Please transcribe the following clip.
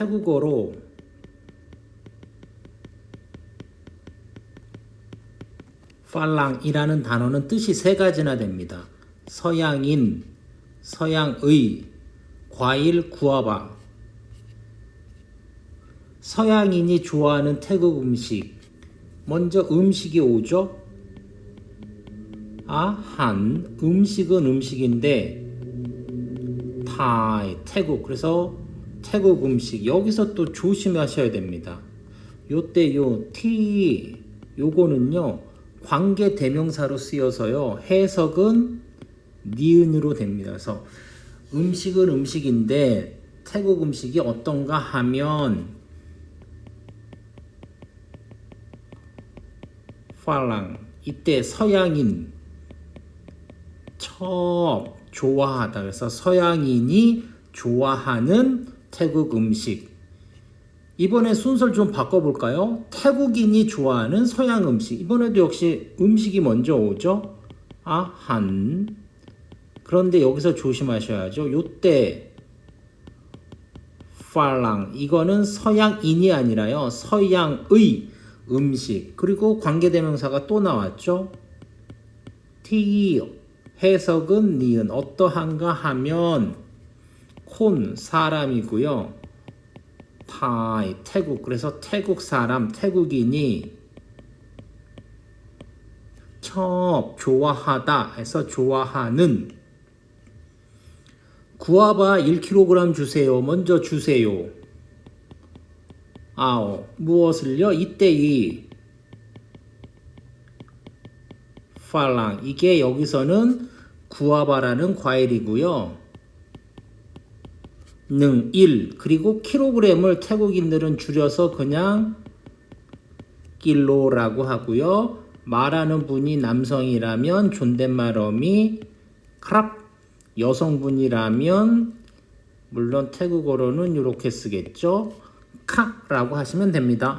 태국어로 팔랑이라는 단어는 뜻이 세 가지나 됩니다. 서양인, 서양의, 과일 구아바. 서양인이 좋아하는 태국 음식. 먼저 음식이 오죠? 아, 한. 음식은 음식인데, 타이, 태국. 그래서 태국 음식. 여기서 또 조심하셔야 됩니다. 요때 요 티, 요거는요, 관계 대명사로 쓰여서요, 해석은 니은으로 됩니다. 그래서 음식은 음식인데, 태국 음식이 어떤가 하면, 팔랑 이때 서양인 첩 좋아하다 그래서 서양인이 좋아하는 태국 음식. 이번에 순서를 좀 바꿔볼까요? 태국인이 좋아하는 서양 음식. 이번에도 역시 음식이 먼저 오죠? 아한. 그런데 여기서 조심하셔야죠. 요때. 팔랑. 이거는 서양인이 아니라요. 서양의 음식. 그리고 관계대명사가 또 나왔죠. 티 해석은 니은. 어떠한가 하면 콘 사람이고요. 타이 태국 그래서 태국 사람 태국인이 첩 좋아하다 해서 좋아하는 구아바 1kg 주세요. 먼저 주세요. 아오 무엇을요? 이때 이 팔랑 이게 여기서는 구아바라는 과일이고요. 능 1, 그리고 킬로그램을 태국인들은 줄여서 그냥 길로라고 하고요. 말하는 분이 남성이라면 존댓말 어미 크랍 여성분이라면 물론 태국어로는 이렇게 쓰겠죠. 카라고 하시면 됩니다.